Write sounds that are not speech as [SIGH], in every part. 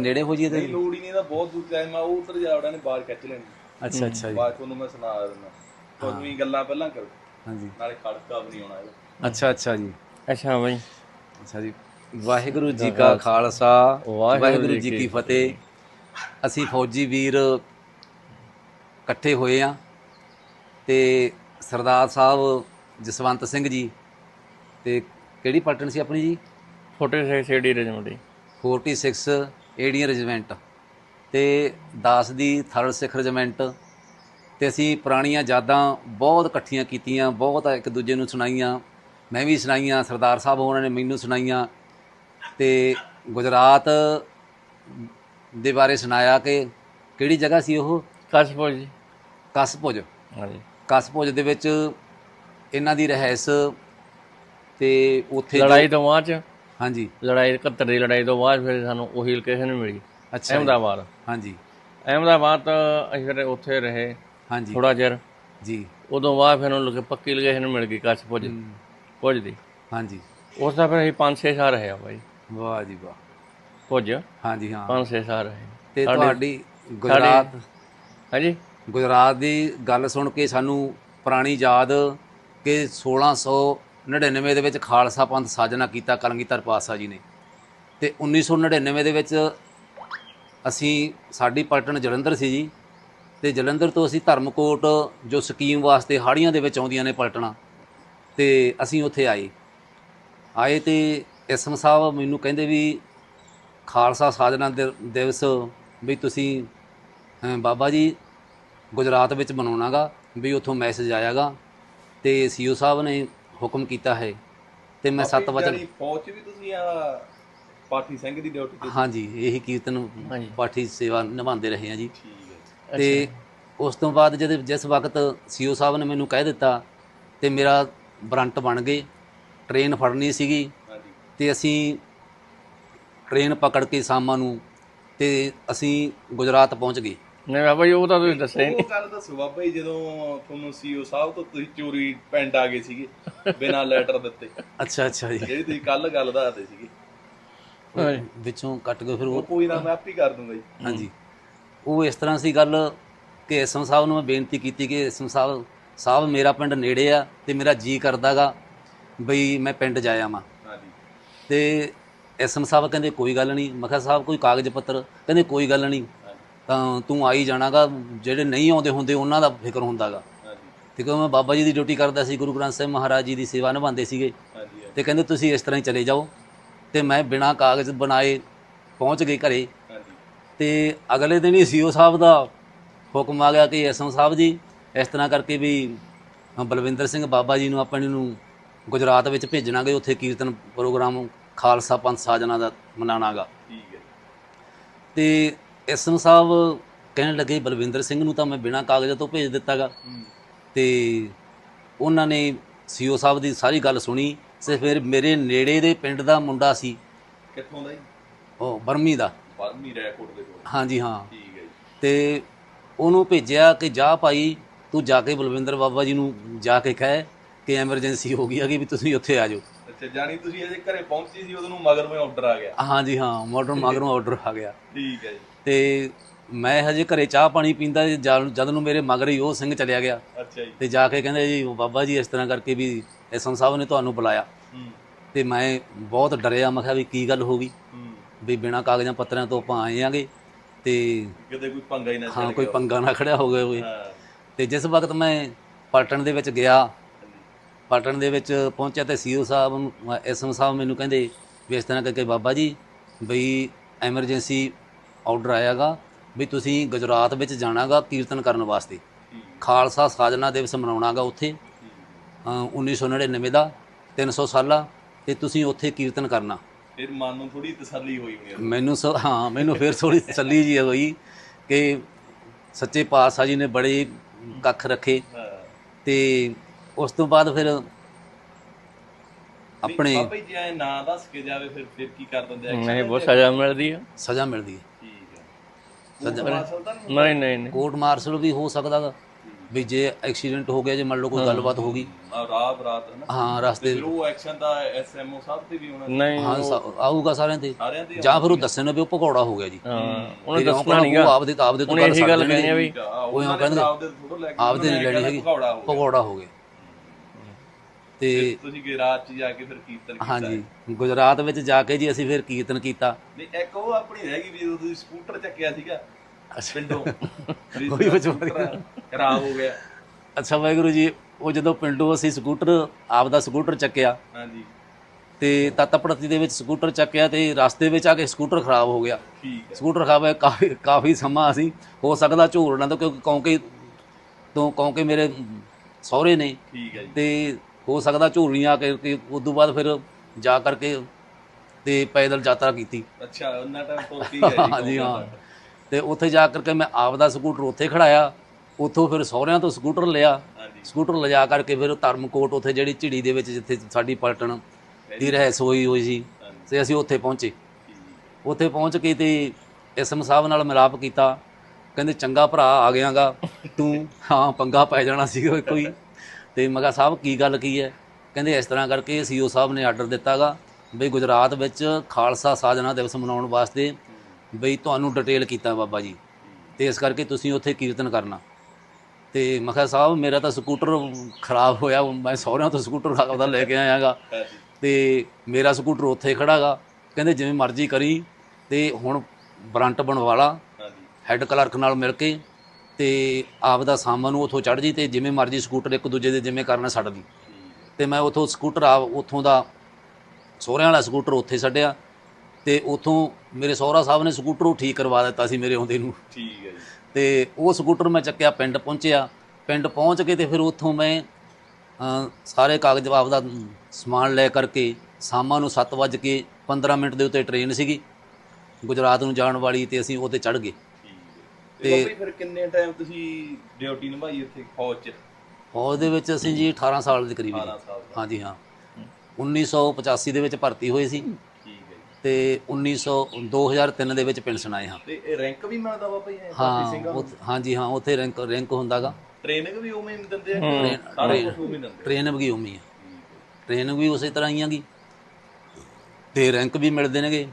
ਨੇੜੇ ਹੋ ਜੀ ਨਹੀਂ ਇਹਦੇ ਲੋੜ ਹੀ ਨਹੀਂ ਤਾਂ ਬਹੁਤ ਦੂਰ ਟਾਈਮ ਆ ਉਹ ਉਧਰ ਜਾ ਵੜਿਆ ਨੇ ਬਾਹਰ ਖਿੱਚ ਲੈਣੀ। ਅੱਛਾ ਅੱਛਾ ਜੀ। ਬਾਅਦ 'ਚ ਉਹਨੂੰ ਮੈਂ ਸੁਣਾ ਦਿੰਦਾ। ਤੁਹਾਨੂੰ ਹੀ ਗੱਲਾਂ ਪਹਿਲਾਂ ਕਰੋ। ਹਾਂਜੀ। ਨਾਲੇ ਖੜਕਾ ਵੀ ਨਹੀਂ ਆਉਣਾ ਇਹਦਾ। ਅੱਛਾ ਅੱਛਾ ਜੀ। ਅੱਛਾ ਬਾਈ। ਅੱਛਾ ਜੀ। ਵਾਹਿਗੁਰੂ ਜੀ ਕਾ ਖਾਲਸਾ। ਵਾਹਿਗੁਰੂ ਜੀ ਕੀ ਫਤਿਹ। ਅਸੀਂ ਫੌਜੀ ਵੀਰ ਇਕੱਠੇ ਹੋਏ ਆ ਤੇ ਸਰਦਾਰ ਸਾਹਿਬ ਜਸਵੰਤ ਸਿੰਘ ਜੀ ਤੇ ਕਿਹੜੀ ਪਲਟਨ ਸੀ ਆਪਣੀ ਜੀ? ਫੋਟੋ ਸੇਡੀ ਰਜਮੜੀ 46 ਏਡੀਆਂ ਰੈਜੀਮੈਂਟ ਤੇ ਦਾਸ ਦੀ ਥਰਡ ਸਿੱਖ ਰੈਜੀਮੈਂਟ ਤੇ ਅਸੀਂ ਪੁਰਾਣੀਆਂ ਯਾਦਾਂ ਬਹੁਤ ਇਕੱਠੀਆਂ ਕੀਤੀਆਂ ਬਹੁਤ ਇੱਕ ਦੂਜੇ ਨੂੰ ਸੁਣਾਈਆਂ। ਮੈਂ ਵੀ ਸੁਣਾਈਆਂ ਸਰਦਾਰ ਸਾਹਿਬ ਉਹਨਾਂ ਨੇ ਮੈਨੂੰ ਸੁਣਾਈਆਂ ਤੇ ਗੁਜਰਾਤ ਦੇ ਬਾਰੇ ਸੁਣਾਇਆ ਕਿ ਕਿਹੜੀ ਜਗ੍ਹਾ ਸੀ ਉਹ? ਕਸਪੁਜ ਜੀ। ਕਸਪੁਜ ਹਾਂਜੀ। ਕਸਪੁਜ ਦੇ ਵਿੱਚ ਇਹਨਾਂ ਦੀ ਰਹਿਸ ਤੇ ਉੱਥੇ ਲੜਾਈ ਦੋਵਾਂ ਚ। ਹਾਂਜੀ। ਲੜਾਈ 71 ਦੀ ਲੜਾਈ ਤੋਂ ਬਾਅਦ ਫਿਰ ਸਾਨੂੰ ਉਹੀ ਲੋਕੇਸ਼ਨ ਮਿਲੀ। ਅੱਛਾ। ਅਹਿਮਦਾਬਾਦ। ਹਾਂਜੀ। ਅਹਿਮਦਾਬਾਦ ਤੋਂ ਅਸੀਂ ਫਿਰ ਉੱਥੇ ਰਹੇ। ਹਾਂਜੀ। ਥੋੜਾ ਚਿਰ। ਜੀ। ਉਦੋਂ ਬਾਅਦ ਫਿਰ ਉਹਨੂੰ ਪੱਕੀ ਲੋਕੇਸ਼ਨ ਮਿਲ ਗਈ ਕਸਪੋ ਜੀ ਪੁੱਜ ਦੀ। ਹਾਂਜੀ। ਉਸ ਦਾ ਫਿਰ ਅਸੀਂ 5-6 ਸਾਲ ਰਹੇ ਆ ਬਾਈ। ਵਾਹ ਜੀ ਵਾਹ। ਪੁੱਜ। ਹਾਂਜੀ ਹਾਂ। 5-6 ਸਾਲ ਰਹੇ। ਤੇ ਤੁਹਾਡੀ ਗੁਜਰਾਤ ਹਾਂਜੀ? ਗੁਜਰਾਤ ਦੀ ਗੱਲ ਸੁਣ ਕੇ ਸਾਨੂੰ ਪੁਰਾਣੀ ਯਾਦ ਕਿ 1699 ਦੇ ਵਿੱਚ ਖਾਲਸਾ ਪੰਥ ਸਾਜਨਾ ਕੀਤਾ, ਕਲਗੀਧਰ ਪਾਤਸ਼ਾਹ ਜੀ ਨੇ। ਤੇ 1999 ਦੇ ਵਿੱਚ ਅਸੀਂ ਸਾਡੀ ਪਲਟਣ ਜਲੰਧਰ ਸੀ ਜੀ। ਤੇ ਜਲੰਧਰ ਤੋਂ ਅਸੀਂ ਧਰਮਕੋਟ, ਜੋ ਸਕੀਮ ਵਾਸਤੇ ਹਾੜੀਆਂ ਦੇ ਵਿੱਚ ਆਉਂਦੀਆਂ ਨੇ ਪਲਟਣਾ, ਤੇ ਅਸੀਂ ਉੱਥੇ ਆਏ। ਆਏ ਤੇ ਐਸਐਮ ਸਾਹਿਬ ਮੈਨੂੰ ਕਹਿੰਦੇ ਵੀ, ਖਾਲਸਾ ਸਾਜਨਾ ਦਿਵਸ ਵੀ ਤੁਸੀਂ ਬਾਬਾ ਜੀ ਗੁਜਰਾਤ ਵਿੱਚ ਬਣਾਉਣਾਗਾ ਵੀ ਉੱਥੋਂ ਮੈਸੇਜ ਆਇਆਗਾ ਤੇ ਸੀਓ ਸਾਹਿਬ ਨੇ ਹੁਕਮ ਕੀਤਾ ਹੈ ਤੇ ਮੈਂ ਸੱਤ ਵਚਨ ਫੌਜ ਵੀ ਤੁਸੀਂ ਆ ਪਾਠੀ ਸਿੰਘ ਦੀ ਡਿਊਟੀ ਤੇ ਹਾਂਜੀ ਇਹੀ ਕੀਰਤਨ। ਪਾਠੀ ਸੇਵਾ ਨਿਭਾਉਂਦੇ ਰਹੇ ਹਾਂ ਜੀ। ਠੀਕ ਹੈ ਤੇ ਉਸ ਤੋਂ ਬਾਅਦ ਜਦ ਜਿਸ ਵਕਤ ਸੀਓ ਸਾਹਿਬ ਨੇ ਮੈਨੂੰ ਕਹਿ ਦਿੱਤਾ ਤੇ ਮੇਰਾ ਬਰੰਟ ਬਣ ਗਏ ਟ੍ਰੇਨ ਫੜਨੀ ਸੀਗੀ ਤੇ ਅਸੀਂ ਟ੍ਰੇਨ ਪਕੜ ਕੇ ਸ਼ਾਮਾਂ ਨੂੰ ਤੇ ਅਸੀਂ ਗੁਜਰਾਤ ਪਹੁੰਚ ਗਏ। ਨਹੀਂ ਬਾਬਾ ਜੀ ਉਹ ਤਾਂ ਤੁਸੀਂ ਦੱਸਿਆ ਹੀ ਨਹੀਂ। ਉਹ ਗੱਲ ਦੱਸੋ ਬਾਬਾ ਜੀ ਜਦੋਂ ਤੁਹਾਨੂੰ ਸੀਓ ਸਾਹਿਬ ਤੋਂ ਤੁਸੀਂ ਚੋਰੀ ਪਿੰਡ ਆ ਗਏ ਸੀਗੇ ਬਿਨਾਂ ਲੈਟਰ ਦਿੱਤੇ। ਅੱਛਾ ਅੱਛਾ ਜੀ। ਜਿਹੜੀ ਤੁਸੀਂ ਕੱਲ ਗੱਲ ਦੱਸਦੇ ਸੀਗੇ। ਹਾਂਜੀ। ਵਿੱਚੋਂ ਕੱਟ ਗਏ ਫਿਰ ਉਹ ਉਹ ਕੋਈ ਨਾ ਮੈਂ ਆਪ ਹੀ ਕਰ ਦੂੰਗਾ ਜੀ। ਹਾਂਜੀ। ਉਹ ਇਸ ਤਰ੍ਹਾਂ ਸੀ ਗੱਲ ਕਿ ਐਸਐਮ ਸਾਹਿਬ ਨੂੰ ਮੈਂ ਬੇਨਤੀ ਕੀਤੀ ਕਿ ਐਸਐਮ ਸਾਹਿਬ ਸਾਹਿਬ ਮੇਰਾ ਪਿੰਡ ਨੇੜੇ ਆ ਤੇ ਮੇਰਾ ਜੀ ਕਰਦਾਗਾ ਬਈ ਮੈਂ ਪਿੰਡ ਜਾਇਆ ਆਵਾਂ। ਹਾਂਜੀ। ਤੇ ਐਸਐਮ ਸਾਹਿਬ ਕਹਿੰਦੇ ਕੋਈ ਗੱਲ ਨਹੀਂ। ਮੈਂ ਕਿਹਾ ਸਾਹਿਬ ਕੋਈ ਕਾਗਜ਼ ਪੱਤਰ? ਕਹਿੰਦੇ ਕੋਈ ਗੱਲ ਨਹੀਂ। ਤਾਂ ਤੂੰ ਆਈ ਜਾਣਾਗਾ ਜਿਹੜੇ ਨਹੀਂ ਆਉਂਦੇ ਹੁੰਦੇ ਉਹਨਾਂ ਦਾ ਫਿਕਰ ਹੁੰਦਾਗਾ। ਤੇ ਕਿਉਂ ਮੈਂ ਬਾਬਾ ਜੀ ਦੀ ਡਿਊਟੀ ਕਰਦਾ ਸੀ ਗੁਰੂ ਗ੍ਰੰਥ ਸਾਹਿਬ ਮਹਾਰਾਜ ਜੀ ਦੀ ਸੇਵਾ ਨਿਭਾਉਂਦੇ ਸੀਗੇ। ਤੇ ਕਹਿੰਦੇ ਤੁਸੀਂ ਇਸ ਤਰ੍ਹਾਂ ਹੀ ਚਲੇ ਜਾਓ। ਤੇ ਮੈਂ ਬਿਨਾਂ ਕਾਗਜ਼ ਬਣਾਏ ਪਹੁੰਚ ਗਈ ਘਰੇ। ਤੇ ਅਗਲੇ ਦਿਨ ਹੀ ਸੀਓ ਸਾਹਿਬ ਦਾ ਹੁਕਮ ਆ ਗਿਆ ਕਿ ਐਸਐਮ ਸਾਹਿਬ ਜੀ ਇਸ ਤਰ੍ਹਾਂ ਕਰਕੇ ਵੀ ਬਲਵਿੰਦਰ ਸਿੰਘ ਬਾਬਾ ਜੀ ਨੂੰ ਆਪਣੇ ਨੂੰ ਗੁਜਰਾਤ ਵਿੱਚ ਭੇਜਣਾਗੇ ਉੱਥੇ ਕੀਰਤਨ ਪ੍ਰੋਗਰਾਮ ਖਾਲਸਾ ਪੰਥ ਸਾਜਨਾ ਦਾ ਮਨਾਣਾਗਾ। ਠੀਕ ਹੈ ਤੇ ਐਸਐਮ ਸਾਹਿਬ ਕਹਿਣ ਲੱਗੇ ਬਲਵਿੰਦਰ ਸਿੰਘ ਨੂੰ ਤਾਂ ਮੈਂ ਬਿਨਾਂ ਕਾਗਜ਼ਾਂ ਤੋਂ ਭੇਜ ਦਿੱਤਾਗਾ। ਤੇ ਉਹਨਾਂ ਨੇ ਸੀਓ ਸਾਹਿਬ ਦੀ ਸਾਰੀ ਗੱਲ ਸੁਣੀ ਤੇ ਫਿਰ ਮੇਰੇ ਨੇੜੇ ਦੇ ਪਿੰਡ ਦਾ ਮੁੰਡਾ ਸੀ। ਕਿੱਥੋਂ ਦਾ ਜੀ? ਉਹ ਬਰਮੀ ਦਾ। ਬਰਮੀ ਰੈਕੋਰਡ ਦੇ ਕੋਲ। ਹਾਂਜੀ ਹਾਂ। ਠੀਕ ਹੈ ਜੀ। ਤੇ ਉਹਨੂੰ ਭੇਜਿਆ ਕਿ ਜਾ ਭਾਈ ਤੂੰ ਜਾ ਕੇ ਬਲਵਿੰਦਰ ਬਾਬਾ ਜੀ ਨੂੰ ਜਾ ਕੇ ਕਹਿ ਕਿ ਐਮਰਜੈਂਸੀ ਹੋ ਗਈ ਹੈਗੀ ਵੀ ਤੁਸੀਂ ਉੱਥੇ ਆ ਜਾਓ। ਅੱਛਾ ਜਾਨੀ ਤੁਸੀਂ ਅਜੇ ਘਰੇ ਪਹੁੰਚੇ ਸੀ ਉਦੋਂ ਨੂੰ ਮਗਰ ਮੈਂ ਆਰਡਰ ਆ ਗਿਆ। ਹਾਂਜੀ ਹਾਂ ਮਾਡਰਨ ਮਗਰੋਂ [LAUGHS] ਆਰਡਰ ਆ ਗਿਆ। ਠੀਕ ਹੈ ਜੀ। ਤੇ ਮੈਂ ਹਜੇ ਘਰੇ ਚਾਹ ਪਾਣੀ ਪੀਂਦਾ ਸੀ, ਜਦ ਜਦ ਨੂੰ ਮੇਰੇ ਮਗਰ ਹੀ ਉਹ ਸਿੰਘ ਚਲਿਆ ਗਿਆ। ਅੱਛਾ ਜੀ। ਤੇ ਜਾ ਕੇ ਕਹਿੰਦੇ ਜੀ ਬਾਬਾ ਜੀ ਇਸ ਤਰ੍ਹਾਂ ਕਰਕੇ ਵੀ ਐਸਐਮ ਸਾਹਿਬ ਨੇ ਤੁਹਾਨੂੰ ਬੁਲਾਇਆ। ਹੂੰ। ਤੇ ਮੈਂ ਬਹੁਤ ਡਰਿਆ ਮੈਂ ਕਿਹਾ ਵੀ ਕੀ ਗੱਲ ਹੋ ਗਈ? ਹੂੰ। ਵੀ ਬਿਨਾਂ ਕਾਗਜ਼ਾਂ ਪੱਤਰਾਂ ਤੋਂ ਆਪਾਂ ਆਏ ਆਂਗੇ। ਤੇ ਕਿਤੇ ਕੋਈ ਪੰਗਾ ਹੀ ਨਾ ਹਾਂ ਚੱਲ ਕੋਈ ਗਿਆ ਪੰਗਾ ਨਾ ਖੜਿਆ ਹੋ ਗਿਆ ਕੋਈ। ਹਾਂ। ਤੇ ਜਿਸ ਵਕਤ ਮੈਂ ਪਲਟਣ ਦੇ ਵਿੱਚ ਗਿਆ ਪਲਟਣ ਦੇ ਵਿੱਚ ਪਹੁੰਚਿਆ ਤੇ ਸੀਓ ਸਾਹਿਬ ਐਸਐਮ ਸਾਹਿਬ ਮੈਨੂੰ ਕਹਿੰਦੇ ਵੀ ਇਸ ਤਰ੍ਹਾਂ ਕਰਕੇ ਬਾਬਾ ਜੀ ਬਈ ਐਮਰਜੈਂਸੀ ਆਰਡਰ ਆਇਆਗਾ ਵੀ ਤੁਸੀਂ ਗੁਜਰਾਤ ਵਿੱਚ ਜਾਣਾਗਾ ਕੀਰਤਨ ਕਰਨ ਵਾਸਤੇ। ਖਾਲਸਾ ਸਾਜਨਾ ਦਿਵਸ ਮਨਾਉਣਾਗਾ ਉੱਥੇ। ਠੀਕ ਅ, 1999 ਦਾ 300 ਸਾਲਾ ਤੇ ਤੁਸੀਂ ਉੱਥੇ ਕੀਰਤਨ ਕਰਨਾ। ਫਿਰ ਮਨ ਨੂੰ ਥੋੜੀ ਤਸੱਲੀ ਹੋਈ ਹੋਣੀ। ਮੈਨੂੰ ਹਾਂ ਮੈਨੂੰ ਫਿਰ ਥੋੜੀ ਤਸੱਲੀ ਜੀ ਹੋਈ ਕਿ ਸੱਚੇ ਪਾਤਸ਼ਾਹ ਜੀ ਨੇ ਬੜੇ ਕੱਖ ਰੱਖੇ। ਤੇ ਉਸ ਤੋਂ ਬਾਅਦ ਫਿਰ ਆਪਣੇ ਬਾਬਾ ਜੀ ਜੇ ਐਂ ਨਾ ਦੱਸ ਕੇ ਜਾਵੇ ਫਿਰ ਫਿਰ ਕੀ ਕਰ ਦਿੰਦੇ ਆ? ਨਹੀਂ ਬਹੁਤ ਸਜ਼ਾ ਮਿਲਦੀ ਆ। ਸਜ਼ਾ ਮਿਲਦੀ ਹੈ ਠੀਕ ਹੈ ਸਜ਼ਾ ਮਾਸਲ ਤਾਂ ਨਹੀਂ। ਨਹੀਂ ਕੋਰਟ ਮਾਰਸ਼ਲ ਵੀ ਹੋ ਸਕਦਾ ਗਾ ਵੀ ਜੇ ਐਕਸੀਡੈਂਟ ਹੋ ਗਿਆ ਜੇ ਮੰਨ ਲਓ ਕੋਈ ਗੱਲਬਾਤ ਹੋ ਗਈ। ਆ ਰਾਤ ਬਰਾਤ ਹੈ ਨਾ। ਹਾਂ ਰਸਤੇ ਫਿਰ ਉਹ ਐਕਸ਼ਨ ਦਾ ਐਸਐਮਓ ਸਾਹਿਬ ਤੇ ਵੀ ਹੋਣਾ ਨਹੀਂ ਹਾਂ ਆਊਗਾ ਸਾਰਿਆਂ ਤੇ। ਦੇ ਜਾਂ ਫਿਰ ਉਹ ਦੱਸਣ ਵੀ ਉਹ ਭਗੌੜਾ ਹੋ ਗਿਆ ਜੀ। ਹਾਂ ਉਹਨੇ ਦੱਸਣਾ ਨਹੀਂਗਾ ਉਹ ਆਪਦੇ ਆਪਦੇ ਤੋਂ ਉਹਨੇ ਇਹੀ ਗੱਲ ਕਹਿਣੀ ਆ ਵੀ ਉਹ ਕਹਿੰਦੇ ਆਪਦੇ ਥੋੜਾ ਲੈ ਕੇ ਆਪਦੇ ਨਹੀਂ ਲੈਣੀ ਹੈਗੀ। ਭਗੌੜਾ ਹੋ ਗਿਆ। ਭਗੌੜਾ ਹੋ ਗਿਆ। ਤੇ ਤੁਸੀਂ ਗਿਰਾਜ ਚ ਜਾ ਕੇ ਫਿਰ ਕੀਰਤਨ ਕੀਤਾ ਹਾਂਜੀ ਗੁਜਰਾਤ ਵਿੱਚ ਜਾ ਕੇ ਜੀ ਅਸੀਂ ਫਿਰ ਕੀਰਤਨ ਕੀਤਾ। ਨਹੀਂ ਇੱਕ ਉਹ ਆਪਣੀ ਰਹਿ ਗਈ ਵੀ ਜਦੋਂ ਤੁਸੀਂ ਸਕੂਟਰ ਚੱਕਿਆ ਸੀਗਾ ਪਿੰਡੋਂ। [LAUGHS] ਕੋਈ ਵਿਚਾਰੀ ਖਰਾਬ ਹੋ ਗਿਆ। ਅੱਛਾ ਵਾਹਿਗੁਰੂ ਜੀ ਉਹ ਜਦੋਂ ਪਿੰਡੋਂ ਅਸੀਂ ਸਕੂਟਰ ਆਪਦਾ ਸਕੂਟਰ ਚੱਕਿਆ ਹਾਂਜੀ। ਤੇ ਤਤਪੜਤੀ ਦੇ ਵਿੱਚ ਸਕੂਟਰ ਚੱਕਿਆ ਤੇ ਰਸਤੇ ਵਿੱਚ ਆ ਕੇ ਸਕੂਟਰ ਖਰਾਬ ਹੋ ਗਿਆ। ਠੀਕ ਹੈ। ਸਕੂਟਰ ਖਰਾਬ ਹੋਇਆ ਕਾਫੀ ਕਾਫੀ ਸਮਾਂ ਅਸੀਂ ਹੋ ਸਕਦਾ ਝੂਰਨਾ ਤੋਂ ਕਿਉਂਕਿ ਕੌਂਕੇ ਤੋਂ ਕੌਂਕੇ ਮੇਰੇ ਸਹੁਰੇ ਨੇ। ਠੀਕ ਹੈ ਜੀ। ਤੇ ਹੋ ਸਕਦਾ ਝੂਰੀਆਂ ਕਿ ਕਿ ਉਸ ਤੋਂ ਬਾਅਦ ਫਿਰ ਜਾ ਕਰਕੇ ਤੇ ਪੈਦਲ ਯਾਤਰਾ ਕੀਤੀ। ਅੱਛਾ ਉਹਨਾਂ ਟਾਈਮ ਤੋਂ ਠੀਕ ਹੈ ਹਾਂਜੀ ਹਾਂ ਤੇ ਉੱਥੇ ਜਾ ਕਰਕੇ ਮੈਂ ਆਪਦਾ ਸਕੂਟਰ ਉੱਥੇ ਖੜਾਇਆ ਉੱਥੋਂ ਫਿਰ ਸਹੁਰਿਆਂ ਤੋਂ ਸਕੂਟਰ ਲਿਆ। ਸਕੂਟਰ ਲਿਜਾ ਕਰਕੇ ਫਿਰ ਧਰਮਕੋਟ ਉੱਥੇ ਜਿਹੜੀ ਝਿੜੀ ਦੇ ਵਿੱਚ ਜਿੱਥੇ ਸਾਡੀ ਪਲਟਣ ਦੀ ਰਹਿਸ ਹੋਈ ਹੋਈ ਸੀ ਤੇ ਅਸੀਂ ਉੱਥੇ ਪਹੁੰਚੇ। ਉੱਥੇ ਪਹੁੰਚ ਕੇ ਤੇ ਐਸਐਮ ਸਾਹਿਬ ਨਾਲ ਮਿਲਾਪ ਕੀਤਾ। ਕਹਿੰਦੇ ਚੰਗਾ ਭਰਾ ਆ ਗਿਆਗਾ ਤੂੰ ਹਾਂ ਪੰਗਾ ਪੈ ਜਾਣਾ ਸੀਗਾ ਕੋਈ। ਤੇ ਮੈਂ ਕਿਹਾ ਸਾਹਿਬ ਕੀ ਗੱਲ ਕੀ ਹੈ? ਕਹਿੰਦੇ ਇਸ ਤਰ੍ਹਾਂ ਕਰਕੇ ਸੀਓ ਸਾਹਿਬ ਨੇ ਆਰਡਰ ਦਿੱਤਾਗਾ ਬਈ ਗੁਜਰਾਤ ਵਿੱਚ ਖਾਲਸਾ ਸਾਜਨਾ ਦਿਵਸ ਮਨਾਉਣ ਵਾਸਤੇ ਬਈ ਤੁਹਾਨੂੰ ਡਿਟੇਲ ਕੀਤਾ ਬਾਬਾ ਜੀ ਤੇ ਇਸ ਕਰਕੇ ਤੁਸੀਂ ਉੱਥੇ ਕੀਰਤਨ ਕਰਨਾ। ਤੇ ਮੈਂ ਕਿਹਾ ਸਾਹਿਬ ਮੇਰਾ ਤਾਂ ਸਕੂਟਰ ਖਰਾਬ ਹੋਇਆ ਮੈਂ ਸਹੁਰਿਆਂ ਤੋਂ ਸਕੂਟਰ ਆਪਦਾ ਲੈ ਕੇ ਆਇਆਗਾ ਤੇ ਮੇਰਾ ਸਕੂਟਰ ਉੱਥੇ ਖੜਾਗਾ। ਕਹਿੰਦੇ ਜਿਵੇਂ ਮਰਜ਼ੀ ਕਰੀ ਤੇ ਹੁਣ ਬਰੰਟ ਬਣਵਾ ਲਾ ਹਾਂਜੀ। ਹੈੱਡ ਕਲਰਕ ਨਾਲ ਮਿਲ ਕੇ ਤੇ ਆਪ ਦਾ ਸਾਮਾਨ ਨੂੰ ਉੱਥੋਂ ਚੜ੍ਹ ਜੀ ਤੇ ਜਿਵੇਂ ਮਰਜ਼ੀ ਸਕੂਟਰ ਇੱਕ ਦੂਜੇ ਦੇ ਜਿਵੇਂ ਕਰਨਾ ਛੱਡ ਦੀ ਤੇ ਮੈਂ ਉੱਥੋਂ ਸਕੂਟਰ ਆ ਉੱਥੋਂ ਦਾ ਸਹੁਰਿਆਂ ਵਾਲਾ ਸਕੂਟਰ ਉੱਥੇ ਛੱਡਿਆ ਤੇ ਉੱਥੋਂ ਮੇਰੇ ਸਹੁਰਾ ਸਾਹਿਬ ਨੇ ਸਕੂਟਰ ਉਹ ਠੀਕ ਕਰਵਾ ਦਿੱਤਾ ਸੀ ਮੇਰੇ ਆਉਂਦੇ ਨੂੰ। ਠੀਕ ਹੈ ਜੀ। ਤੇ ਉਹ ਸਕੂਟਰ ਮੈਂ ਚੱਕਿਆ ਪਿੰਡ ਪਹੁੰਚਿਆ। ਪਿੰਡ ਪਹੁੰਚ ਕੇ ਤੇ ਫਿਰ ਉੱਥੋਂ ਮੈਂ ਸਾਰੇ ਕਾਗਜ਼ ਆਪਦਾ ਸਮਾਨ ਲੈ ਕਰਕੇ ਸ਼ਾਮਾਂ ਨੂੰ 7 ਵਜੇ ਕੇ 15 ਮਿੰਟ ਦੇ ਉੱਤੇ ਟ੍ਰੇਨ ਸੀਗੀ। ਗੁਜਰਾਤ ਨੂੰ ਜਾਣ ਵਾਲੀ ਤੇ ਅਸੀਂ ਉਹਤੇ ਚੜ੍ਹ ਗਏ। ਤੇ ਬਾਬਾ ਜੀ ਫਿਰ ਕਿੰਨੇ ਟਾਈਮ ਤੁਸੀਂ ਡਿਊਟੀ ਨਿਭਾਈ ਇੱਥੇ ਫੌਜ ਚ? ਫੌਜ ਦੇ ਵਿੱਚ ਅਸੀਂ ਜੀ 18 ਸਾਲ ਦੇ ਕਰੀਬ 18 ਜੀ ਸਾਲ ਦਾ। ਹਾਂਜੀ ਹਾਂ। 1985 ਦੇ ਵਿੱਚ ਭਰਤੀ ਹੋਏ ਸੀ ਠੀਕ ਹੈ ਜੀ। ਤੇ 1900 2003 ਦੇ ਵਿੱਚ ਪੈਨਸ਼ਨ ਆਏ ਹਾਂ। ਤੇ ਇਹ ਰੈਂਕ ਵੀ ਮਿਲਦਾ ਬਾਬਾ ਜੀ ਹਾਂ ਉੱਥੇ- ਹਾਂਜੀ ਹਾਂ ਉੱਥੇ ਰੈਂਕ ਰੈਂਕ ਹੁੰਦਾਗਾ। ਟ੍ਰੇਨਿੰਗ ਵੀ ਉਵੇਂ ਹੀ ਦਿੰਦੇ ਆ ਕਿ ਸਾਰਾ ਕੁਝ ਉਵੇਂ ਹੀ ਦਿੰਦੇ ਆ? ਟ੍ਰੇਨ ਵੀ ਉਮੀ ਹੈ ਟ੍ਰੇਨ ਵੀ ਉਸੇ ਤਰ੍ਹਾਂ ਹੀ ਆਗੀ। ਤੇ ਰੈਂਕ ਵੀ ਮਿਲਦੇ ਨੇਗੇ।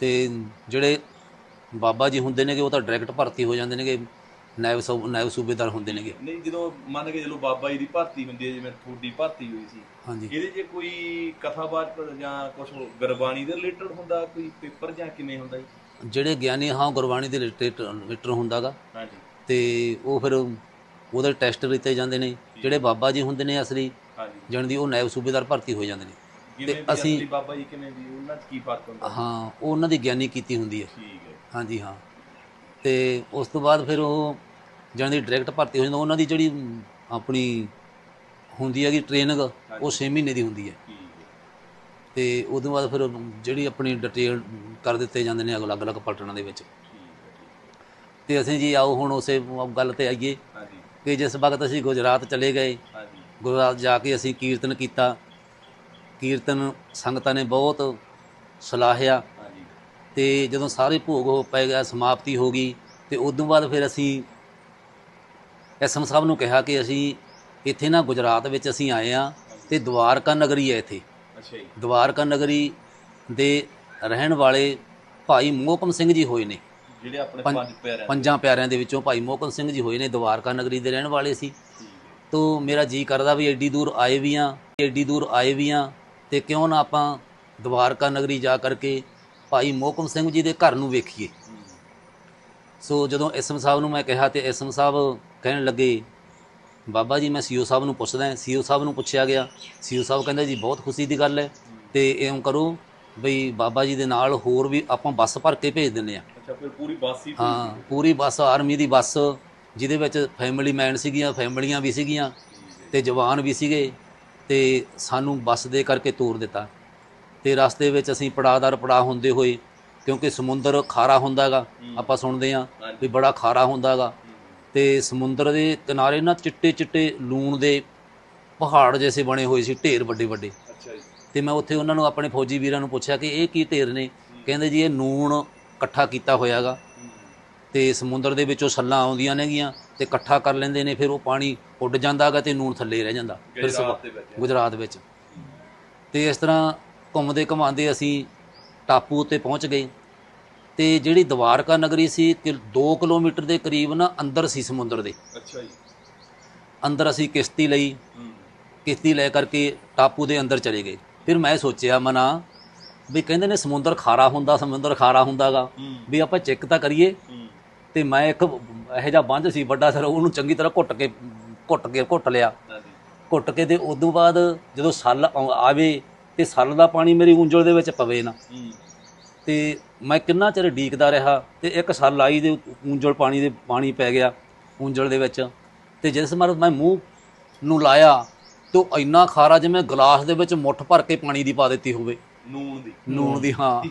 ਤੇ ਜਿਹੜੇ ਬਾਬਾ ਜੀ ਹੁੰਦੇ ਨੇਗੇ ਉਹ ਤਾਂ ਡਾਇਰੈਕਟ ਭਰਤੀ ਹੋ ਜਾਂਦੇ ਨੇਗੇ ਨਾਇਬ ਨਾਇਬ ਸੂਬੇਦਾਰ ਹੁੰਦੇ ਨੇਗੇ। ਨਹੀਂ ਜਦੋਂ ਮੰਨ ਕੇ ਚਲੋ ਬਾਬਾ ਜੀ ਦੀ ਭਰਤੀ ਹੁੰਦੀ ਹੈ ਜਿਵੇਂ ਤੁਹਾਡੀ ਭਰਤੀ ਹੋਈ ਸੀ ਹਾਂਜੀ। ਇਹਦੇ 'ਚ ਕੋਈ ਕਥਾਵਾਚਕ ਜਾਂ ਕੁਝ ਗੁਰਬਾਣੀ ਦੇ ਰਿਲੇਟਡ ਹੁੰਦਾ ਕੋਈ ਪੇਪਰ ਜਾਂ ਕਿਵੇਂ ਹੁੰਦਾ ਜੀ? ਜਿਹੜੇ ਗਿਆਨੀ ਹਾਂ ਗੁਰਬਾਣੀ ਦੇ ਰਿਟਰ ਹੁੰਦਾਗਾ। ਹਾਂਜੀ। ਤੇ ਉਹ ਫਿਰ ਉਹਦੇ ਟੈਸਟ ਦਿੱਤੇ ਜਾਂਦੇ ਨੇ ਜਿਹੜੇ ਬਾਬਾ ਜੀ ਹੁੰਦੇ ਨੇ ਅਸਲੀ ਹਾਂਜੀ। ਜਾਣੀ ਦੀ ਉਹ ਨਾਇਬ ਸੂਬੇਦਾਰ ਭਰਤੀ ਹੋ ਜਾਂਦੇ ਨੇ। ਕਿਵੇਂ ਵੀ ਅਸੀਂ- ਅਸਲੀ ਬਾਬਾ ਜੀ ਕਿਵੇਂ ਵੀ ਉਹਨਾਂ 'ਚ ਕੀ ਫ਼ਰਕ ਹੁੰਦਾ? ਹਾਂ ਉਹ ਉਹਨਾਂ ਦੀ ਗਿਆਨੀ ਕੀਤੀ ਹੁੰਦੀ ਹੈ। ਠੀਕ ਹੈ। ਹਾਂਜੀ ਹਾਂ। ਤੇ ਉਸ ਤੋਂ ਬਾਅਦ ਫਿਰ ਉਹ ਜਾਣੀ ਦੀ ਡਾਇਰੈਕਟ ਭਰਤੀ ਹੋ ਜਾਂਦਾ ਉਹਨਾਂ ਦੀ ਜਿਹੜੀ ਆਪਣੀ ਹੁੰਦੀ ਹੈਗੀ ਟ੍ਰੇਨਿੰਗ ਉਹ 6 ਮਹੀਨੇ ਦੀ ਹੁੰਦੀ ਹੈ। ਤੇ ਉਦੋਂ ਬਾਅਦ ਫਿਰ ਜਿਹੜੀ ਆਪਣੀ ਡਿਟੇਲ ਕਰ ਦਿੱਤੇ ਜਾਂਦੇ ਨੇ ਅਲੱਗ-ਅਲੱਗ ਪਲਟਨਾਂ ਦੇ ਵਿੱਚ। ਤੇ ਅਸੀਂ ਜੀ ਆਓ ਹੁਣ ਉਸੇ ਗੱਲ ਤੇ ਆਈਏ ਕਿ ਜਿਸ ਵਕਤ ਅਸੀਂ ਗੁਜਰਾਤ ਚਲੇ ਗਏ ਗੁਜਰਾਤ ਜਾ ਕੇ ਅਸੀਂ ਕੀਰਤਨ ਕੀਤਾ। ਕੀਰਤਨ ਸੰਗਤਾਂ ਨੇ ਬਹੁਤ ਸਲਾਹਿਆ। ਤੇ ਜਦੋਂ ਸਾਰੇ ਭੋਗ ਹੋ ਪੈ ਗਿਆ ਸਮਾਪਤੀ ਹੋ ਗਈ ਤੇ ਉਦੋਂ ਬਾਅਦ ਫਿਰ ਅਸੀਂ ਐਸਐਮ ਸਾਹਿਬ ਨੂੰ ਕਿਹਾ ਕਿ ਅਸੀਂ ਇੱਥੇ ਨਾ ਗੁਜਰਾਤ ਵਿੱਚ ਅਸੀਂ ਆਏ ਆ ਤੇ ਦਵਾਰਕਾ ਨਗਰੀ ਹੈ ਇੱਥੇ। ਅੱਛਾ ਜੀ। ਦਵਾਰਕਾ ਨਗਰੀ ਦੇ ਰਹਿਣ ਵਾਲੇ ਭਾਈ ਮੋਹਕਮ ਸਿੰਘ ਜੀ ਹੋਏ ਨੇ। ਜਿਹੜੇ ਆਪਣੇ ਪੰਜ- ਪਿਆਰਿਆਂ ਪੰਜਾਂ ਪਿਆਰਿਆਂ ਦੇ ਵਿੱਚੋਂ ਭਾਈ ਮੋਹਕਮ ਸਿੰਘ ਜੀ ਹੋਏ ਨੇ ਦਵਾਰਕਾ ਨਗਰੀ ਦੇ ਰਹਿਣ ਵਾਲੇ ਸੀ। ਤੋ ਮੇਰਾ ਜੀ ਕਰਦਾ ਵੀ ਐਡੀ ਦੂਰ ਆਏ ਵੀ ਆ ਐਡੀ ਦੂਰ ਆਏ ਵੀ ਆ ਤੇ ਕਿਉਂ ਨਾ ਆਪਾਂ ਦਵਾਰਕਾ ਨਗਰੀ ਜਾ ਕਰਕੇ ਭਾਈ ਮੋਹਕਮ ਸਿੰਘ ਜੀ ਦੇ ਘਰ ਨੂੰ ਵੇਖੀਏ। ਹੂੰ। ਸੋ ਜਦੋਂ ਐਸਐਮ ਸਾਹਿਬ ਨੂੰ ਮੈਂ ਕਿਹਾ ਤੇ ਐਸਐਮ ਸਾਹਿਬ ਕਹਿਣ ਲੱਗੇ ਬਾਬਾ ਜੀ ਮੈਂ ਸੀਓ ਸਾਹਿਬ ਨੂੰ ਪੁੱਛਦਾ ਸੀਓ ਸਾਹਿਬ ਨੂੰ ਪੁੱਛਿਆ ਗਿਆ। ਸੀਓ ਸਾਹਿਬ ਕਹਿੰਦੇ ਜੀ ਬਹੁਤ ਖੁਸ਼ੀ ਦੀ ਗੱਲ ਹੈ ਤੇ ਇਉਂ ਕਰੋ ਬਈ ਬਾਬਾ ਜੀ ਦੇ ਨਾਲ ਹੋਰ ਵੀ ਆਪਾਂ ਬੱਸ ਭਰ ਕੇ ਭੇਜ ਦਿੰਨੇ ਆ ਅੱਛਾ ਫਿਰ ਪੂਰੀ ਬਾਸੀ ਹਾਂ। ਪੂਰੀ ਬੱਸ ਆਰਮੀ ਦੀ ਬੱਸ ਜਿਹਦੇ ਵਿੱਚ ਫੈਮਿਲੀ ਮੈਨ ਸੀਗੀਆਂ ਫੈਮਲੀਆਂ ਵੀ ਸੀਗੀਆਂ ਤੇ ਜਵਾਨ ਵੀ ਸੀਗੇ ਤੇ ਸਾਨੂੰ ਬੱਸ ਦੇ ਕਰਕੇ ਤੋਰ ਦਿੱਤਾ। ਤੇ ਰਸਤੇ ਵਿੱਚ ਅਸੀਂ ਪੜਾਦਰ ਪੜਾ ਹੁੰਦੇ ਹੋਏ ਕਿਉਂਕਿ ਸਮੁੰਦਰ ਖਾਰਾ ਹੁੰਦਾਗਾ ਆਪਾਂ ਸੁਣਦੇ ਆ ਵੀ ਬੜਾ ਖਾਰਾ ਹੁੰਦਾਗਾ ਤੇ ਸਮੁੰਦਰ ਦੇ ਕਿਨਾਰੇ ਨਾ ਚਿੱਟੇ ਚਿੱਟੇ ਲੂਣ ਦੇ ਪਹਾੜ ਜੈਸੇ ਬਣੇ ਹੋਏ ਸੀ ਢੇਰ ਵੱਡੇ ਵੱਡੇ। ਤੇ ਮੈਂ ਉੱਥੇ ਉਹਨਾਂ ਨੂੰ ਆਪਣੇ ਫੌਜੀ ਵੀਰਾਂ ਨੂੰ ਪੁੱਛਿਆ ਕਿ ਇਹ ਕੀ ਢੇਰ ਨੇ? ਕਹਿੰਦੇ ਜੀ ਇਹ ਨੂਣ ਇਕੱਠਾ ਕੀਤਾ ਹੋਇਆਗਾ ਤੇ ਸਮੁੰਦਰ ਦੇ ਵਿੱਚੋਂ ਸੱਲਾਂ ਆਉਂਦੀਆਂ ਨੇਗੀਆਂ ਤੇ ਇਕੱਠਾ ਕਰ ਲੈਂਦੇ ਨੇ ਫਿਰ ਉਹ ਪਾਣੀ ਉੱਡ ਜਾਂਦਾਗਾ ਤੇ ਨੂਣ ਥੱਲੇ ਰਹਿ ਜਾਂਦਾ ਫਿਰ ਗੁਜਰਾਤ ਵਿੱਚ। ਤੇ ਇਸ ਤਰ੍ਹਾਂ ਘੁੰਮਦੇ ਘਮਾਉਂਦੇ ਅਸੀਂ ਟਾਪੂ ਉੱਤੇ ਪਹੁੰਚ ਗਏ। ਤੇ ਜਿਹੜੀ ਦਵਾਰਕਾ ਨਗਰੀ ਸੀ 2 ਕਿਲੋਮੀਟਰ ਦੇ ਕਰੀਬ ਨਾ ਅੰਦਰ ਸੀ ਸਮੁੰਦਰ ਦੇ। ਅੱਛਾ ਜੀ। ਅੰਦਰ ਅਸੀਂ ਕਿਸ਼ਤੀ ਲਈ ਕਿਸ਼ਤੀ ਲੈ ਕਰਕੇ ਟਾਪੂ ਦੇ ਅੰਦਰ ਚਲੇ ਗਏ। ਫਿਰ ਮੈਂ ਸੋਚਿਆ ਮਨਾ ਵੀ ਕਹਿੰਦੇ ਨੇ ਸਮੁੰਦਰ ਖਾਰਾ ਹੁੰਦਾ ਸਮੁੰਦਰ ਖਾਰਾ ਹੁੰਦਾਗਾ। ਵੀ ਆਪਾਂ ਚੈੱਕ ਤਾਂ ਕਰੀਏ। ਤੇ ਮੈਂ ਇੱਕ ਇਹੋ ਜਿਹਾ ਬੰਝ ਸੀ ਵੱਡਾ ਸਰ ਉਹਨੂੰ ਚੰਗੀ ਤਰ੍ਹਾਂ ਘੁੱਟ ਕੇ ਘੁੱਟ ਕੇ ਘੁੱਟ ਲਿਆ। ਘੁੱਟ ਕੇ ਤੇ ਉਦੋਂ ਬਾਅਦ ਜਦੋਂ ਸੱਲ ਆਵੇ ਤੇ ਸੱਲ ਦਾ ਪਾਣੀ ਮੇਰੀ ਉਂਗਲ ਦੇ ਵਿੱਚ ਪਵੇ ਨਾ। ਤੇ ਮੈਂ ਕਿੰਨਾ ਚਿਰ ਡੀਕਦਾ ਰਿਹਾ ਤੇ ਇੱਕ ਸੱਲ ਆਈ ਦੇ ਉਂਜਲ ਪਾਣੀ ਦੇ ਪਾਣੀ ਪੈ ਗਿਆ ਉਂਜਲ ਦੇ ਵਿੱਚ। ਤੇ ਜਿਸ ਮਰ ਮੈਂ ਮੂੰਹ ਨੂੰ ਲਾਇਆ ਤੇ ਇੰਨਾ ਖਾਰਾ ਜਿਵੇਂ ਗਲਾਸ ਦੇ ਵਿੱਚ ਮੁੱਠ ਭਰ ਕੇ ਪਾਣੀ ਦੀ ਪਾ ਦਿੱਤੀ ਹੋਵੇ। ਨੂਨ ਦੀ। ਨੂਣ ਦੀ ਹਾਂ।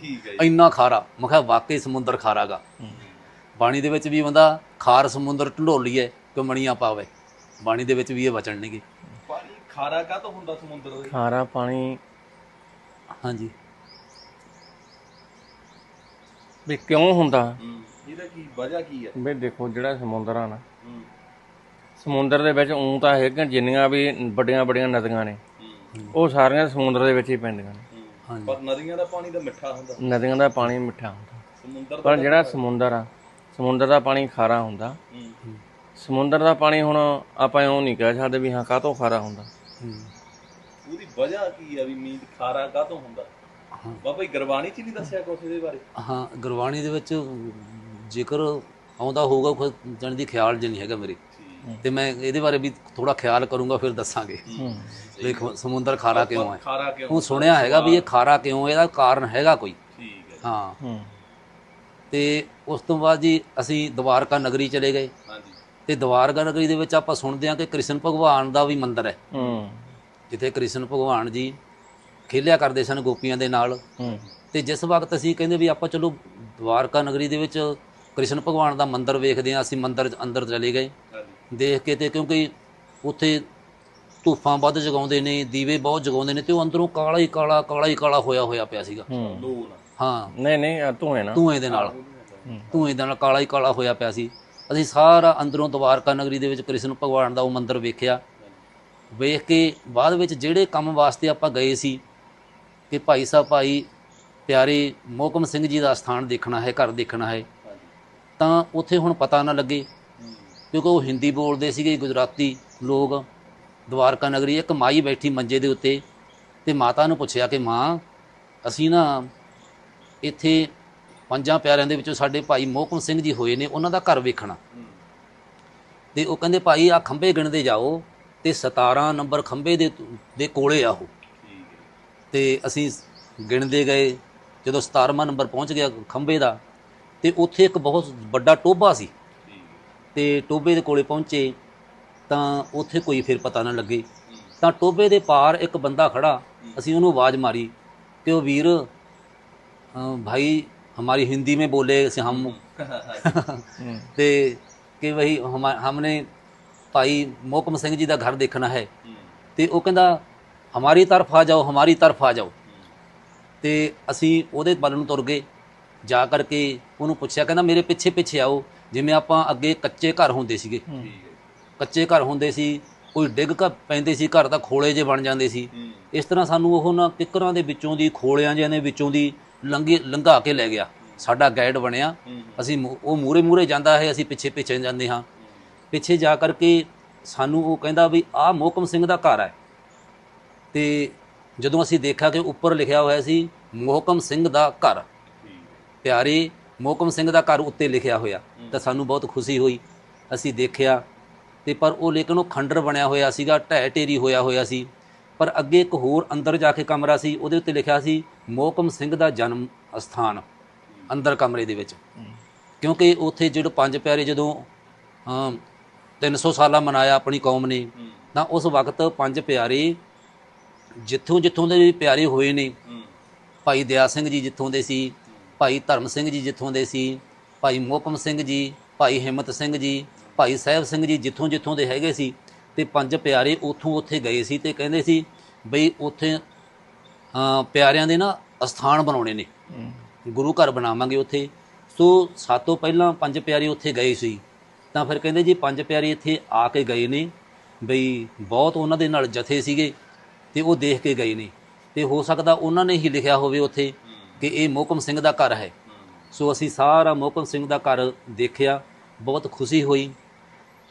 ਇੰਨਾ ਖਾਰਾ। ਮੈਂ ਕਿਹਾ ਵਾਕਈ ਸਮੁੰਦਰ ਖਾਰਾਗਾ ਪਾਣੀ ਦੇ ਵਿੱਚ ਵੀ ਬੰਦਾ ਖਾਰ ਸਮੁੰਦਰ ਢੰਡੋਲੀਏ ਕਿ ਮਣੀਆਂ ਪਾਵੇ। ਪਾਣੀ ਦੇ ਵਿੱਚ ਵੀ ਇਹ ਬਚਣਗੇ ਪਾਣੀ ਖਾਰਾ ਕਾ ਤੋਂ ਹੁੰਦਾ ਸਮੁੰਦਰ ਦੇ ਖਾਰਾ ਪਾਣੀ ਹਾਂਜੀ। ਵੀ ਕਿਉਂ ਹੁੰਦਾ? ਹੂੰ ਇਹਦਾ ਕੀ ਵਜ੍ਹਾ ਕੀ ਹੈ ਵੀ ਦੇਖੋ ਜਿਹੜਾ ਸਮੁੰਦਰ ਆ ਨਾ ਹੂੰ। ਸਮੁੰਦਰ ਦੇ ਵਿੱਚ ਉਂ ਤਾਂ ਹੈਗੀਆਂ ਜਿੰਨੀਆਂ ਵੀ ਵੱਡੀਆਂ ਵੱਡੀਆਂ ਨਦੀਆਂ ਨੇ ਹੂੰ। ਉਹ ਸਾਰੀਆਂ ਸਮੁੰਦਰ ਦੇ ਵਿੱਚ ਹੀ ਪੈਂਦੀਆਂ ਨੇ। ਹਾਂਜੀ। ਪਰ ਨਦੀਆਂ ਦਾ ਪਾਣੀ ਤਾਂ ਮਿੱਠਾ ਹੁੰਦਾ। ਨਦੀਆਂ ਦਾ ਪਾਣੀ ਮਿੱਠਾ ਹੁੰਦਾ। ਸਮੁੰਦਰ ਪਰ ਜਿਹੜਾ ਸਮੁੰਦਰ ਆ ਸਮੁੰਦਰ ਦਾ ਪਾਣੀ ਖਾਰਾ ਹੁੰਦਾ। ਸਮੁੰਦਰ ਦਾ ਪਾਣੀ ਹੁਣ ਆਪਾਂ ਇਉਂ ਨਹੀਂ ਕਹਿ ਸਕਦੇ ਵੀ ਹਾਂ ਕਾਹਤੋਂ ਖਾਰਾ ਹੁੰਦਾ। ਵਜ੍ਹਾ ਕੀ ਹੈ ਵੀ ਮੀਂਹ ਖਾਰਾ ਕਾ ਤੋਂ ਹੁੰਦਾ? ਹਾਂ। ਬਾਬਾ ਜੀ ਗੁਰਬਾਣੀ ਚ ਨਹੀਂ ਦੱਸਿਆ ਕੁਛ ਇਹਦੇ ਬਾਰੇ? ਹਾਂ ਗੁਰਬਾਣੀ ਦੇ ਵਿੱਚ ਜ਼ਿਕਰ ਆਉਂਦਾ ਹੋਊਗਾ ਕੋਈ ਜਾਣ ਦੀ ਖਿਆਲ ਜਿ ਨਹੀਂ ਹੈਗਾ ਮੇਰੇ ਤੇ ਮੈਂ ਇਹਦੇ ਬਾਰੇ ਵੀ ਥੋੜਾ ਖਿਆਲ ਕਰੂੰਗਾ ਫਿਰ ਦੱਸਾਂਗੇ। ਹੂੰ ਵੇਖੋ ਸਮੁੰਦਰ ਖਾਰਾ ਕਿਉਂ ਹੈ? ਖਾਰਾ ਕਿਉਂ ਉਹ ਸੁਣਿਆ ਹੈਗਾ ਵੀ ਇਹ ਖਾਰਾ ਕਿਉਂ ਇਹਦਾ ਕਾਰਨ ਹੈਗਾ ਕੋਈ। ਠੀਕ ਹੈ ਹਾਂ। ਹੂੰ। ਤੇ ਉਸ ਤੋਂ ਬਾਅਦ ਜੀ ਅਸੀਂ ਦਵਾਰਕਾ ਨਗਰੀ ਚਲੇ ਗਏ। ਹਾਂਜੀ। ਤੇ ਦਵਾਰਕਾ ਨਗਰੀ ਦੇ ਵਿੱਚ ਆਪਾਂ ਸੁਣਦੇ ਹਾਂ ਕਿ ਕ੍ਰਿਸ਼ਨ ਭਗਵਾਨ ਦਾ ਵੀ ਮੰਦਿਰ ਹੈ। ਹੂੰ। ਜਿੱਥੇ ਕ੍ਰਿਸ਼ਨ ਭਗਵਾਨ ਜੀ ਖੇਲਿਆ ਕਰਦੇ ਸਨ ਗੋਪੀਆਂ ਦੇ ਨਾਲ। ਹੂੰ। ਤੇ ਜਿਸ ਵਕਤ ਅਸੀਂ ਕਹਿੰਦੇ ਵੀ ਆਪਾਂ ਚਲੋ ਦਵਾਰਕਾ ਨਗਰੀ ਦੇ ਵਿੱਚ ਕ੍ਰਿਸ਼ਨ ਭਗਵਾਨ ਦਾ ਮੰਦਿਰ ਵੇਖਦੇ ਹਾਂ ਅਸੀਂ ਮੰਦਿਰ ਚ ਅੰਦਰ ਚਲੇ ਗਏ। ਦੇਖ ਕੇ ਤੇ ਕਿਉਂਕਿ ਉੱਥੇ ਧੂਫਾਂ ਵੱਧ ਜਗਾਉਂਦੇ ਨੇ ਦੀਵੇ ਬਹੁਤ ਜਗਾਉਂਦੇ ਨੇ ਤੇ ਉਹ ਅੰਦਰੋਂ ਕਾਲਾ ਹੀ ਕਾਲਾ ਕਾਲਾ ਹੀ ਕਾਲਾ ਹੋਇਆ ਹੋਇਆ ਪਿਆ ਸੀਗਾ। ਹੂੰ। ਲੋ ਨਾ ਹਾਂ। ਨਹੀਂ ਨਹੀਂ ਤੂੰ ਹੈ ਨਾ। ਧੂਏ ਦੇ ਨਾਲ। ਧੂਏ ਦੇ ਨਾਲ ਕਾਲਾ ਹੀ ਕਾਲਾ ਹੋਇਆ ਪਿਆ ਸੀ। ਅਸੀਂ ਸਾਰਾ ਅੰਦਰੋਂ ਦਵਾਰਕਾ ਨਗਰੀ ਦੇ ਵਿੱਚ ਕ੍ਰਿਸ਼ਨ ਭਗਵਾਨ ਦਾ ਉਹ ਮੰਦਿਰ ਵੇਖਿਆ। ਵੇਖ ਕੇ ਬਾਅਦ ਵਿੱਚ ਜਿਹੜੇ ਕੰਮ ਵਾਸਤੇ ਆਪਾਂ ਗਏ ਸੀ ਕਿ ਭਾਈ ਸਾਹਿਬ ਭਾਈ ਪਿਆਰੇ ਮੋਹਕਮ ਸਿੰਘ ਜੀ ਦਾ ਸਥਾਨ ਦੇਖਣਾ ਹੈ ਘਰ ਦੇਖਣਾ ਹੈ ਤਾਂ ਉੱਥੇ ਹੁਣ ਪਤਾ ਨਾ ਲੱਗੇ ਕਿਉਂਕਿ ਉਹ ਹਿੰਦੀ ਬੋਲਦੇ ਸੀਗੇ ਗੁਜਰਾਤੀ ਲੋਕ ਦਵਾਰਕਾ ਨਗਰੀ ਇੱਕ ਮਾਈ ਬੈਠੀ ਮੰਜੇ ਦੇ ਉੱਤੇ ਤੇ ਮਾਤਾ ਨੂੰ ਪੁੱਛਿਆ ਕਿ ਮਾਂ ਅਸੀਂ ਨਾ ਇੱਥੇ ਪੰਜਾਂ ਪਿਆਰਿਆਂ ਦੇ ਵਿੱਚੋਂ ਸਾਡੇ ਭਾਈ ਮੋਹਕਮ ਸਿੰਘ ਜੀ ਹੋਏ ਨੇ ਉਹਨਾਂ ਦਾ ਘਰ ਵੇਖਣਾ। ਤੇ ਉਹ ਕਹਿੰਦੇ ਭਾਈ ਆ ਖੰਭੇ ਗਿਣਦੇ ਜਾਓ ਤੇ 17 ਨੰਬਰ ਖੰਭੇ ਦੇ ਦੇ ਕੋਲੇ ਆ ਉਹ ਠੀਕ ਹੈ ਤੇ ਅਸੀਂ ਗਿਣਦੇ ਗਏ ਜਦੋਂ 17ਵਾਂ ਨੰਬਰ ਪਹੁੰਚ ਗਿਆ ਖੰਭੇ ਦਾ ਤੇ ਉੱਥੇ ਇੱਕ ਬਹੁਤ ਵੱਡਾ ਟੋਭਾ ਸੀ ਠੀਕ ਹੈ ਤੇ ਟੋਬੇ ਦੇ ਕੋਲੇ ਪਹੁੰਚੇ ਤਾਂ ਉੱਥੇ ਕੋਈ ਫਿਰ ਪਤਾ ਨਾ ਲੱਗੇ ਤਾਂ ਟੋਬੇ ਦੇ ਪਾਰ ਇੱਕ ਬੰਦਾ ਖੜਾ ਅਸੀਂ ਉਹਨੂੰ ਆਵਾਜ਼ ਮਾਰੀ ਕਿ ਉਹ ਵੀਰ ਅ, ਭਾਈ हमारी हिंदी में बोले से हम ਹੂੰ ਤੇ ਕਿ ਵਹੀ ਹਮ हमने ਭਾਈ ਮੋਹਕਮ ਸਿੰਘ ਜੀ ਦਾ ਘਰ ਦੇਖਣਾ ਹੈ ਤੇ ਉਹ ਕਹਿੰਦਾ ਹਮਾਰੀ ਤਰਫ ਆ ਜਾਓ ਹਮਾਰੀ ਤਰਫ ਆ ਜਾਓ। ਤੇ ਅਸੀਂ ਉਹਦੇ ਵੱਲ ਨੂੰ ਤੁਰ ਗਏ। ਜਾ ਕਰਕੇ ਉਹਨੂੰ ਪੁੱਛਿਆ ਕਹਿੰਦਾ ਮੇਰੇ ਪਿੱਛੇ ਪਿੱਛੇ ਆਓ। ਜਿਵੇਂ ਆਪਾਂ ਅੱਗੇ ਕੱਚੇ ਘਰ ਹੁੰਦੇ ਸੀਗੇ। ਕੱਚੇ ਘਰ ਹੁੰਦੇ ਸੀ ਕੋਈ ਡਿੱਗ ਕ ਪੈਂਦੇ ਸੀ ਘਰ ਤਾਂ ਖੋਲੇ ਜੇ ਬਣ ਜਾਂਦੇ ਸੀ। ਇਸ ਤਰ੍ਹਾਂ ਸਾਨੂੰ ਉਹ ਨਾ ਕਿੱਕਰਾਂ ਦੇ ਵਿੱਚੋਂ ਦੀ ਖੋਲਿਆਂ ਜਿਹਾਂ ਦੇ ਵਿੱਚੋਂ ਦੀ ਲੰਘੇ ਲੰਘਾ ਕੇ ਲੈ ਗਿਆ। ਸਾਡਾ ਗਾਈਡ ਬਣਿਆ। ਅਸੀਂ ਉਹ ਮੂਰੇ ਮੂਰੇ ਜਾਂਦਾ ਹੈ ਅਸੀਂ ਪਿੱਛੇ ਪਿੱਛੇ ਜਾਂਦੇ ਹਾਂ। ਪਿੱਛੇ ਜਾ ਕਰਕੇ ਸਾਨੂੰ ਉਹ ਕਹਿੰਦਾ ਵੀ ਆਹ ਮੋਹਕਮ ਸਿੰਘ ਦਾ ਘਰ ਹੈ। ਤੇ ਜਦੋਂ ਅਸੀਂ ਦੇਖਿਆ ਕਿ ਉੱਪਰ ਲਿਖਿਆ ਹੋਇਆ ਸੀ ਮੋਹਕਮ ਸਿੰਘ ਦਾ ਘਰ। ਪਿਆਰੇ ਮੋਹਕਮ ਸਿੰਘ ਦਾ ਘਰ ਉੱਤੇ ਲਿਖਿਆ ਹੋਇਆ। ਤਾਂ ਸਾਨੂੰ ਬਹੁਤ ਖੁਸ਼ੀ ਹੋਈ। ਅਸੀਂ ਦੇਖਿਆ ਤੇ ਪਰ ਉਹ ਲੇਕਿਨ ਉਹ ਖੰਡਰ ਬਣਿਆ ਹੋਇਆ ਸੀਗਾ ਢਹਿ ਢੇਰੀ ਹੋਇਆ ਹੋਇਆ ਸੀ। ਪਰ ਅੱਗੇ ਇੱਕ ਹੋਰ ਅੰਦਰ ਜਾ ਕੇ ਕਮਰਾ ਸੀ ਉਹਦੇ ਉੱਤੇ ਲਿਖਿਆ ਸੀ ਮੋਹਕਮ ਸਿੰਘ ਦਾ ਜਨਮ ਅਸਥਾਨ ਅੰਦਰ ਕਮਰੇ ਦੇ ਵਿੱਚ। ਕਿਉਂਕਿ ਉੱਥੇ ਜਿਹੜੇ ਪੰਜ ਪਿਆਰੇ ਜਦੋਂ 300 ਸਾਲਾ ਮਨਾਇਆ ਆਪਣੀ ਕੌਮ ਨੇ। ਤਾਂ ਉਸ ਵਕਤ ਪੰਜ ਪਿਆਰੇ ਜਿੱਥੋਂ ਜਿੱਥੋਂ ਦੇ ਪਿਆਰੇ ਹੋਏ ਨੇ। ਭਾਈ ਦਇਆ ਸਿੰਘ ਜੀ ਜਿੱਥੋਂ ਦੇ ਸੀ ਭਾਈ ਧਰਮ ਸਿੰਘ ਜੀ ਜਿੱਥੋਂ ਦੇ ਸੀ ਭਾਈ ਮੋਹਕਮ ਸਿੰਘ ਜੀ ਭਾਈ ਹਿੰਮਤ ਸਿੰਘ ਜੀ ਭਾਈ ਸਾਹਿਬ ਸਿੰਘ ਜੀ ਜਿੱਥੋਂ ਜਿੱਥੋਂ ਦੇ ਹੈਗੇ ਸੀ ਤੇ ਪੰਜ ਪਿਆਰੇ ਉਥੋਂ ਉੱਥੇ ਗਏ ਸੀ ਤੇ ਕਹਿੰਦੇ ਸੀ ਬਈ ਉੱਥੇ ਪਿਆਰਿਆਂ ਦੇ ਨਾ ਅਸਥਾਨ ਬਣਾਉਣੇ ਨੇ। ਗੁਰੂ ਘਰ ਬਣਾਵਾਂਗੇ ਉੱਥੇ। ਸੋ ਸਾਤੋਂ ਪਹਿਲਾਂ ਪੰਜ ਪਿਆਰੇ ਉੱਥੇ ਗਏ ਸੀ। ਤਾਂ ਫਿਰ ਕਹਿੰਦੇ ਜੀ ਪੰਜ ਪਿਆਰੇ ਇੱਥੇ ਆ ਕੇ ਗਏ ਨੇ ਬਈ ਬਹੁਤ ਉਹਨਾਂ ਦੇ ਨਾਲ ਜਥੇ ਸੀਗੇ ਤੇ ਉਹ ਦੇਖ ਕੇ ਗਏ ਨੇ। ਤੇ ਹੋ ਸਕਦਾ ਉਹਨਾਂ ਨੇ ਹੀ ਲਿਖਿਆ ਹੋਵੇ ਉੱਥੇ ਕਿ ਇਹ ਮੋਹਕਮ ਸਿੰਘ ਦਾ ਘਰ ਹੈ। ਸੋ ਅਸੀਂ ਸਾਰਾ ਮੋਹਕਮ ਸਿੰਘ ਦਾ ਘਰ ਦੇਖਿਆ ਬਹੁਤ ਖੁਸ਼ੀ ਹੋਈ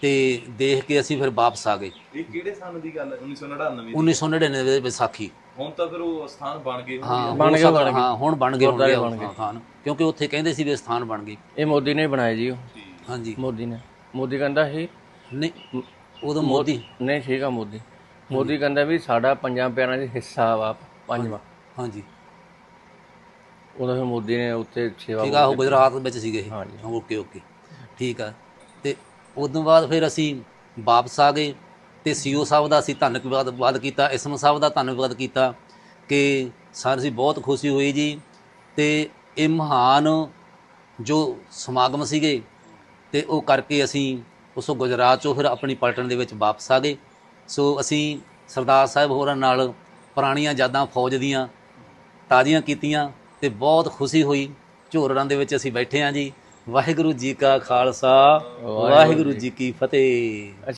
ਤੇ ਦੇਖ ਕੇ ਅਸੀਂ ਫਿਰ ਵਾਪਸ ਆ ਗਏ। ਇਹ ਕਿਹੜੇ ਸਾਲ ਦੀ ਗੱਲ ਹੈ? 1999 ਦੀ। 1999 ਦੇ ਵਿਸਾਖੀ। ਹੁਣ ਤਾਂ ਫਿਰ ਉਹ ਸਥਾਨ ਬਣ ਗਏ ਹਾਂ। ਬਣ ਗਏ। ਹਾਂ ਹੁਣ ਬਣ ਗਏ ਹੋਣਗੇ ਬਣ ਗਏ। ਸਥਾਨ ਕਿਉਂਕਿ ਉੱਥੇ ਕਹਿੰਦੇ ਸੀ ਵੀ ਸਥਾਨ ਬਣ ਗਏ। ਇਹ ਮੋਦੀ ਨੇ ਬਣਾਏ ਜੀ ਉਹ। ਹਾਂਜੀ। ਮੋਦੀ ਨੇ। ਮੋਦੀ ਕਹਿੰਦਾ ਸੀ ਨਹੀਂ ਉਦੋਂ ਮੋਦੀ। ਨਹੀਂ ਠੀਕ ਆ ਮੋਦੀ। ਮੋਦੀ ਕਹਿੰਦਾ ਵੀ ਸਾਡਾ ਪੰਜਾਂ ਪਿਆਰਾਂ ਦਾ ਹਿੱਸਾ ਵਾ ਪੰਜਵਾਂ। ਹਾਂਜੀ। ਉਦੋਂ ਫਿਰ ਮੋਦੀ ਨੇ ਉੱਥੇ ਸੇਵਾ ਠੀਕ ਆ ਉਹ ਗੁਜਰਾਤ ਵਿੱਚ ਸੀਗੇ ਹਾਂਜੀ। Okay okay. ਠੀਕ ਆ। ਤੇ ਉਦੋਂ ਬਾਅਦ ਫਿਰ ਅਸੀਂ ਵਾਪਸ ਆ ਗਏ ਤੇ ਸੀਓ ਸਾਹਿਬ ਦਾ ਅਸੀਂ ਧੰਨਵਾਦ ਵਾਦ ਕੀਤਾ ਇਸਮ ਸਾਹਿਬ ਦਾ ਧੰਨਵਾਦ ਕੀਤਾ ਕਿ ਸਰ ਜੀ ਬਹੁਤ ਖੁਸ਼ੀ ਹੋਈ ਜੀ ਤੇ ਇਹ ਮਹਾਨ ਜੋ ਸਮਾਗਮ ਸੀਗੇ ਤੇ ਉਹ ਕਰਕੇ ਅਸੀਂ ਉਸੋਂ ਗੁਜਰਾਤ ਚੋਂ ਫਿਰ ਆਪਣੀ ਪਲਟਨ ਦੇ ਵਿੱਚ ਵਾਪਸ ਆ ਗਏ। ਸੋ ਅਸੀਂ ਸਰਦਾਰ ਸਾਹਿਬ ਹੋਰਾਂ ਨਾਲ ਪੁਰਾਣੀਆਂ ਯਾਦਾਂ ਫੌਜ ਦੀਆਂ ਤਾਜ਼ੀਆਂ ਕੀਤੀਆਂ ਤੇ ਬਹੁਤ ਖੁਸ਼ੀ ਹੋਈ। ਝੋਰੜਾਂ ਦੇ ਵਿੱਚ ਅਸੀਂ ਬੈਠੇ ਹਾਂ ਜੀ। ਵਾਹਿਗੁਰੂ ਜੀ ਕਾ ਖਾਲਸਾ ਵਾਹਿਗੁਰੂ ਜੀ ਕੀ ਫਤਿਹ।